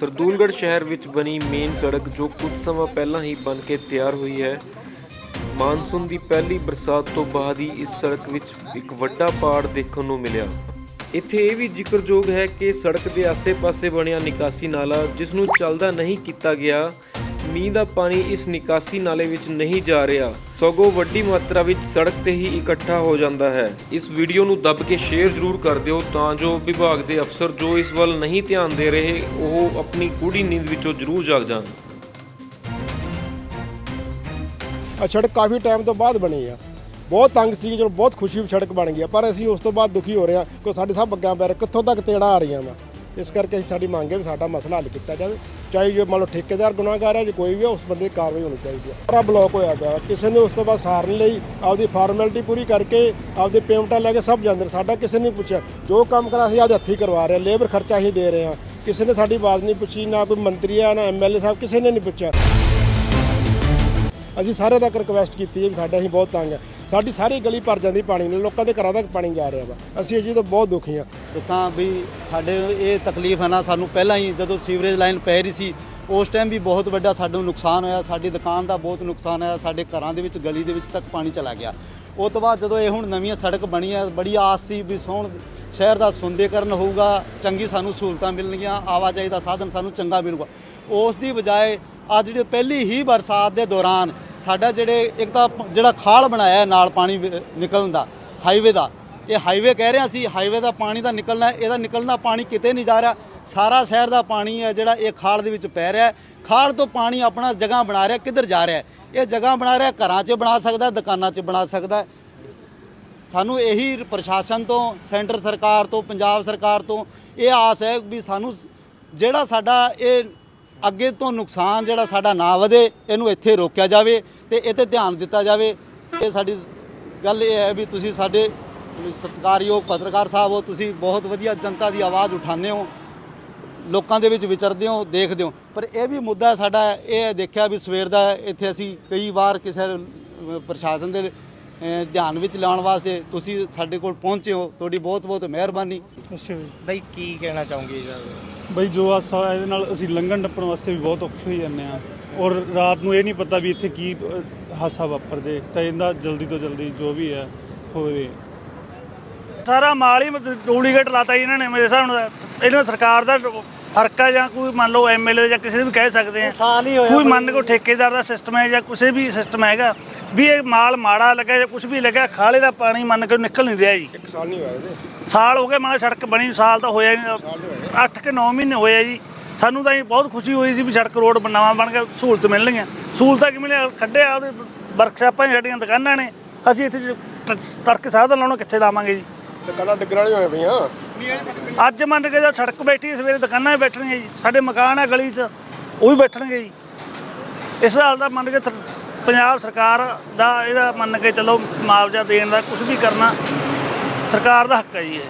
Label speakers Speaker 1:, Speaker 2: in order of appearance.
Speaker 1: ਸਰਦੂਲਗੜ੍ਹ ਸ਼ਹਿਰ ਵਿੱਚ ਬਣੀ ਮੇਨ ਸੜਕ ਜੋ ਕੁਝ ਸਮਾਂ ਪਹਿਲਾਂ ਹੀ ਬਣ ਕੇ ਤਿਆਰ ਹੋਈ ਹੈ। ਮਾਨਸੂਨ ਦੀ ਪਹਿਲੀ ਬਰਸਾਤ ਤੋਂ ਬਾਅਦ ਹੀ ਇਸ ਸੜਕ ਵਿੱਚ ਇੱਕ ਵੱਡਾ ਪਾੜ ਦੇਖਣ ਨੂੰ ਮਿਲਿਆ। ਇੱਥੇ ਇਹ ਵੀ ਜ਼ਿਕਰਯੋਗ ਹੈ ਕਿ ਸੜਕ ਦੇ ਆਸੇ-ਪਾਸੇ ਬਣਿਆ ਨਿਕਾਸੀ ਨਾਲਾ, ਜਿਸ ਨੂੰ ਚੱਲਦਾ ਨਹੀਂ ਕੀਤਾ ਗਿਆ ਮੀਂਹ ਦਾ ਪਾਣੀ ਇਸ ਨਿਕਾਸੀ ਨਾਲੇ ਵਿੱਚ ਨਹੀਂ ਜਾ ਰਿਹਾ। ਸਗੋਂ ਵੱਡੀ ਮਾਤਰਾ ਵਿੱਚ ਸੜਕ ਤੇ ਹੀ ਇਕੱਠਾ ਹੋ ਜਾਂਦਾ ਹੈ। ਇਸ ਵੀਡੀਓ ਨੂੰ ਦੱਬ ਕੇ ਸ਼ੇਅਰ ਜ਼ਰੂਰ ਕਰ ਦਿਓ ਤਾਂ ਜੋ ਵਿਭਾਗ ਦੇ ਅਫਸਰ ਜੋ ਇਸ ਵੱਲ ਨਹੀਂ ਧਿਆਨ ਦੇ ਰਹੇ, ਉਹ ਆਪਣੀ ਗੂੜੀ ਨੀਂਦ ਵਿੱਚੋਂ ਜ਼ਰੂਰ ਜਾਗ ਜਾਣ।
Speaker 2: ਆ ਸੜਕ ਕਾਫੀ ਟਾਈਮ ਤੋਂ ਬਾਅਦ ਬਣੀ ਆ। ਬਹੁਤ ਤੰਗ ਸੀ ਜਦੋਂ ਬਹੁਤ ਖੁਸ਼ੀ ਸੜਕ ਬਣ ਗਈ ਪਰ ਅਸੀਂ ਉਸ ਤੋਂ ਬਾਅਦ ਦੁਖੀ ਹੋ ਰਹੇ ਹਾਂ ਕਿ ਸਾਡੇ ਸਭ ਅੱਗਾਂ ਪੈਰ ਕਿੱਥੋਂ ਤੱਕ ਤੇੜਾ ਆ ਰਹੀਆਂ ਵਾ। ਇਸ ਕਰਕੇ ਅਸੀਂ ਸਾਡੀ ਮੰਗ ਹੈ ਵੀ ਸਾਡਾ ਮਸਲਾ ਹੱਲ ਕੀਤਾ ਜਾਵੇ। ਚਾਹੇ ਜੋ ਮੰਨ ਲਓ ਠੇਕੇਦਾਰ ਗੁਨਾਹਗਾਰ ਹੈ, ਜੇ ਕੋਈ ਵੀ ਹੈ, ਉਸ ਬੰਦੇ ਦੀ ਕਾਰਵਾਈ ਹੋਣੀ ਚਾਹੀਦੀ ਹੈ। ਸਾਰਾ ਬਲੌਕ ਹੋਇਆ ਪਿਆ। ਕਿਸੇ ਨੇ ਉਸ ਤੋਂ ਬਾਅਦ ਸਾਰਨ ਲਈ ਆਪਦੀ ਫਾਰਮੈਲਿਟੀ ਪੂਰੀ ਕਰਕੇ ਆਪਦੀ ਪੇਮੈਂਟਾਂ ਲੈ ਕੇ ਸਭ ਜਾਂਦੇ ਨੇ। ਸਾਡਾ ਕਿਸੇ ਨੇ ਨਹੀਂ ਪੁੱਛਿਆ। ਜੋ ਕੰਮ ਕਰਾ ਅਸੀਂ ਆਪਦੇ ਹੱਥੀਂ ਕਰਵਾ ਰਹੇ ਹਾਂ। ਲੇਬਰ ਖਰਚਾ ਹੀ ਦੇ ਰਹੇ ਹਾਂ। ਕਿਸੇ ਨੇ ਸਾਡੀ ਬਾਤ ਨਹੀਂ ਪੁੱਛੀ, ਨਾ ਕੋਈ ਮੰਤਰੀ ਆ ਨਾ ਐਮਐਲਏ ਸਾਹਿਬ, ਕਿਸੇ ਨੇ ਨਹੀਂ ਪੁੱਛਿਆ। ਅਸੀਂ ਸਾਰੇ ਤੱਕ ਰਿਕਵੈਸਟ ਕੀਤੀ ਹੈ ਵੀ ਸਾਡਾ ਅਸੀਂ ਬਹੁਤ ਤੰਗ ਹੈ। ਸਾਡੀ ਸਾਰੀ ਗਲੀ ਭਰ ਜਾਂਦੀ ਪਾਣੀ ਨਾਲ, ਲੋਕਾਂ ਦੇ ਘਰਾਂ ਤੱਕ ਪਾਣੀ ਜਾ ਰਿਹਾ ਵਾ। ਅਸੀਂ ਅਜੀ ਤੋਂ ਬਹੁਤ ਦੁਖੀ ਹਾਂ।
Speaker 3: ਦੱਸਾਂ ਵੀ ਸਾਡੇ ਇਹ ਤਕਲੀਫ ਹੈ ਨਾ, ਸਾਨੂੰ ਪਹਿਲਾਂ ਹੀ ਜਦੋਂ ਸੀਵਰੇਜ ਲਾਈਨ ਪੈ ਰਹੀ ਸੀ, ਉਸ ਟਾਈਮ ਵੀ ਬਹੁਤ ਵੱਡਾ ਸਾਨੂੰ ਨੁਕਸਾਨ ਹੋਇਆ, ਸਾਡੀ ਦੁਕਾਨ ਦਾ ਬਹੁਤ ਨੁਕਸਾਨ ਹੋਇਆ, ਸਾਡੇ ਘਰਾਂ ਦੇ ਵਿੱਚ, ਗਲੀ ਦੇ ਵਿੱਚ ਤੱਕ ਪਾਣੀ ਚਲਾ ਗਿਆ। ਉਸ ਤੋਂ ਬਾਅਦ ਜਦੋਂ ਇਹ ਹੁਣ ਨਵੀਆਂ ਸੜਕ ਬਣੀ ਹੈ ਬੜੀ ਆਸ ਸੀ ਵੀ ਸੋਹਣ ਸ਼ਹਿਰ ਦਾ ਸੁੰਦਰੀਕਰਨ ਹੋਊਗਾ, ਚੰਗੀ ਸਾਨੂੰ ਸਹੂਲਤਾਂ ਮਿਲਣਗੀਆਂ, ਆਵਾਜਾਈ ਦਾ ਸਾਧਨ ਸਾਨੂੰ ਚੰਗਾ ਮਿਲੂਗਾ। ਉਸ ਦੀ ਬਜਾਏ ਆ ਜਿਹੜੀ ਪਹਿਲੀ ਹੀ ਬਰਸਾਤ ਦੇ ਦੌਰਾਨ ਸਾਡਾ ਜਿਹੜੇ ਇੱਕ ਤਾਂ ਜਿਹੜਾ ਖਾਲ ਬਣਾਇਆ ਨਾਲ ਪਾਣੀ ਨਿਕਲਣ ਦਾ ਹਾਈਵੇ ਦਾ, ਇਹ ਹਾਈਵੇ ਕਹਿ ਰਿਹਾ ਸੀ ਹਾਈਵੇ ਦਾ ਪਾਣੀ ਦਾ ਨਿਕਲਣਾ ਇਹਦਾ ਨਿਕਲਣਾ ਪਾਣੀ ਕਿਤੇ ਨਹੀਂ ਜਾ ਰਿਹਾ। ਸਾਰਾ ਸ਼ਹਿਰ ਦਾ ਪਾਣੀ ਹੈ ਜਿਹੜਾ ਇਹ ਖਾਲ ਦੇ ਵਿੱਚ ਪੈ ਰਿਹਾ ਖਾਲ ਤੋਂ ਪਾਣੀ ਆਪਣਾ ਜਗ੍ਹਾ ਬਣਾ ਰਿਹਾ, ਕਿੱਧਰ ਜਾ ਰਿਹਾ ਇਹ ਜਗ੍ਹਾ ਬਣਾ ਰਿਹਾ, ਘਰਾਂ 'ਚ ਬਣਾ ਸਕਦਾ, ਦੁਕਾਨਾਂ 'ਚ ਬਣਾ ਸਕਦਾ ਸਾਨੂੰ ਇਹੀ ਪ੍ਰਸ਼ਾਸਨ ਤੋਂ, ਸੈਂਟਰ ਸਰਕਾਰ ਤੋਂ, ਪੰਜਾਬ ਸਰਕਾਰ ਤੋਂ ਇਹ ਆਸ ਹੈ ਵੀ ਸਾਨੂੰ ਜਿਹੜਾ ਸਾਡਾ ਇਹ ਅੱਗੇ ਤੋਂ ਨੁਕਸਾਨ ਜਿਹੜਾ ਸਾਡਾ ਨਾ ਵਧੇ, ਇਹਨੂੰ ਇੱਥੇ ਰੋਕਿਆ ਜਾਵੇ ਤੇ ਇਹ ਤੇ ਧਿਆਨ ਦਿੱਤਾ ਜਾਵੇ। ਇਹ ਸਾਡੀ ਗੱਲ ਇਹ ਹੈ ਵੀ ਤੁਸੀਂ ਸਾਡੇ ਸਤਿਕਾਰਯੋਗ ਪੱਤਰਕਾਰ ਸਾਹਿਬ ਹੋ, ਤੁਸੀਂ ਬਹੁਤ ਵਧੀਆ ਜਨਤਾ ਦੀ ਆਵਾਜ਼ ਉਠਾਉਂਦੇ ਹੋ, ਲੋਕਾਂ ਦੇ ਵਿੱਚ ਵਿਚਰਦੇ ਹੋ, ਦੇਖਦੇ ਹੋ। ਪਰ ਇਹ ਵੀ ਮੁੱਦਾ ਸਾਡਾ ਇਹ ਦੇਖਿਆ ਵੀ ਸਵੇਰ ਦਾ ਇੱਥੇ ਅਸੀਂ ਕਈ ਵਾਰ ਕਿਸੇ ਪ੍ਰਸ਼ਾਸਨ ਦੇ ਧਿਆਨ ਵਿੱਚ ਲਿਆਉਣ ਵਾਸਤੇ ਤੁਸੀਂ ਸਾਡੇ ਕੋਲ ਪਹੁੰਚੇ ਹੋ। ਤੁਹਾਡੀ ਬਹੁਤ ਬਹੁਤ ਮਿਹਰਬਾਨੀ।
Speaker 4: ਅੱਛਾ ਜੀ।
Speaker 5: ਬਈ ਕੀ ਕਹਿਣਾ ਚਾਹੋਗੇ
Speaker 4: ਬਈ ਜੋ ਹਾਸਾ ਹੋਇਆ ਇਹਦੇ ਨਾਲ ਅਸੀਂ ਲੰਘਣ ਟੱਪਣ ਵਾਸਤੇ ਵੀ ਬਹੁਤ ਔਖੇ ਹੋਈ ਜਾਂਦੇ ਆ ਔਰ ਰਾਤ ਨੂੰ ਇਹ ਨਹੀਂ ਪਤਾ ਵੀ ਇੱਥੇ ਕੀ ਹਾਸਾ ਵਾਪਰਦੇ। ਤਾਂ ਇਹਦਾ ਜਲਦੀ ਤੋਂ ਜਲਦੀ ਜੋ ਵੀ ਹੈ ਹੋਵੇ।
Speaker 6: ਸਾਰਾ ਮਾਲ ਹੀ ਡੁਪਲੀਕੇਟ ਲਾਤਾ ਜੀ ਇਹਨਾਂ ਨੇ ਮੇਰੇ ਹਿਸਾਬ ਨਾਲ। ਇਹਨਾਂ ਸਰਕਾਰ ਦਾ ਫ਼ਰਕ ਆ ਜਾਂ ਕੋਈ ਮੰਨ ਲਓ ਐਮਐਲਏ ਜਾਂ ਕਿਸੇ ਵੀ ਕਹਿ ਸਕਦੇ ਆ।
Speaker 3: ਸਾਲ ਹੀ ਹੋਇਆ
Speaker 6: ਕੋਈ ਮੰਨ ਕੋ ਠੇਕੇਦਾਰ ਦਾ ਸਿਸਟਮ ਹੈ ਜਾਂ ਕਿਸੇ ਵੀ ਸਿਸਟਮ ਹੈਗਾ ਵੀ ਇਹ ਮਾਲ ਮਾੜਾ ਲੱਗਾ ਜਾਂ ਕੁਝ ਵੀ ਲੱਗਾ ਖਾਲੇ ਦਾ ਪਾਣੀ ਮੰਨ ਕੇ ਨਿਕਲ ਨਹੀਂ ਰਿਹਾ ਜੀ।
Speaker 2: ਇੱਕ ਸਾਲ ਨਹੀਂ ਹੋਇਆ ਇਹਦੇ।
Speaker 6: ਸਾਲ ਹੋ ਗਏ ਮਾਲ ਸੜਕ ਬਣੀ ਸਾਲ ਤਾਂ ਹੋਇਆ ਨਹੀਂ। 8 ਕਿ 9 ਮਹੀਨੇ ਹੋਏ ਆ ਜੀ। ਸਾਨੂੰ ਤਾਂ ਇਹ ਬਹੁਤ ਖੁਸ਼ੀ ਹੋਈ ਸੀ ਵੀ ਸੜਕ ਰੋਡ ਨਵਾਂ ਬਣ ਗਿਆ ਸਹੂਲਤ ਮਿਲਣਗੀਆਂ ਸਹੂਲਤਾਂ ਕਿਵੇਂ ਲਿਆ? ਕੱਢਿਆ ਉਹਦੇ ਵਰਕਸ਼ਾਪਾਂ ਸਾਡੀਆਂ ਦੁਕਾਨਾਂ ਨੇ। ਅਸੀਂ ਇੱਥੇ ਤੜਕੇ ਸਾਧਨ ਲਾਉਣਾ ਕਿੱਥੇ ਲਾਵਾਂਗੇ ਜੀ?
Speaker 2: ਦੁਕਾਨਾਂ ਡਿੱਗਣ ਵਾਲੀਆਂ ਹੋਏ ਪਈਆਂ।
Speaker 6: ਅੱਜ ਮੰਨ ਕੇ ਜਦ ਸੜਕ ਬੈਠੀ ਸਵੇਰੇ ਦੁਕਾਨਾਂ 'ਤੇ ਬੈਠਣਗੇ ਜੀ, ਸਾਡੇ ਮਕਾਨ ਆ ਗਲੀ 'ਚ, ਉਹ ਵੀ ਬੈਠਣਗੇ ਜੀ। ਇਸ ਹਾਲ ਦਾ ਮੰਨ ਕੇ ਪੰਜਾਬ ਸਰਕਾਰ ਦਾ ਇਹਦਾ ਮੰਨ ਕੇ ਚਲੋ ਮੁਆਵਜ਼ਾ ਦੇਣ ਦਾ ਕੁਝ ਵੀ ਕਰਨਾ, ਸਰਕਾਰ ਦਾ ਹੱਕ ਹੈ ਜੀ ਇਹ।